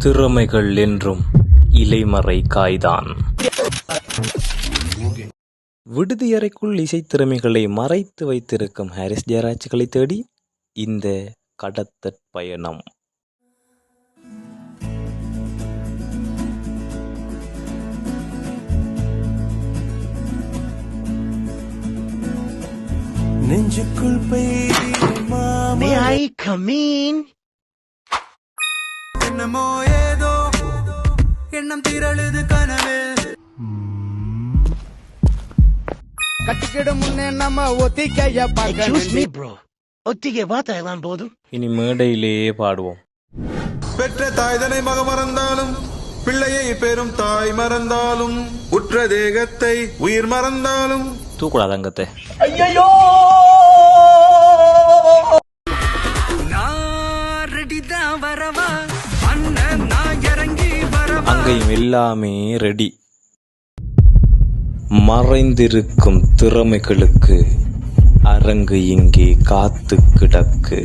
திறமைகள் என்றும் இலைமறை காய்தான். விடுதியறைக்குள் இசைத்திறமைகளை மறைத்து வைத்திருக்கும் ஹாரிஸ் ஜெயராஜ்களை தேடி இந்த கடத்தற் பயணம். நெஞ்சுக்குள் பெய்யுமா May I come in? என்னமோ எண்ணம் திரழுது கனவே. கட்டிக்கிட முன்னே நம்ம ஒத்திக்கைய Excuse me, பார்க்க bro. ஒத்திகை வார்த்தை எல்லாம் போதும். இனி மேடையிலேயே பாடுவோம். பெற்ற தாய்தனை மக மறந்தாலும் பிள்ளையை பெறும் தாய் மறந்தாலும் உற்ற தேகத்தை உயிர் மறந்தாலும். தூக்கூடாது அங்கத்தை. அங்கேயும் எல்லாமே ரெடி மறைந்திருக்கும் திறமைகளுக்கு அரங்கு இங்கே காத்து கிடக்கு.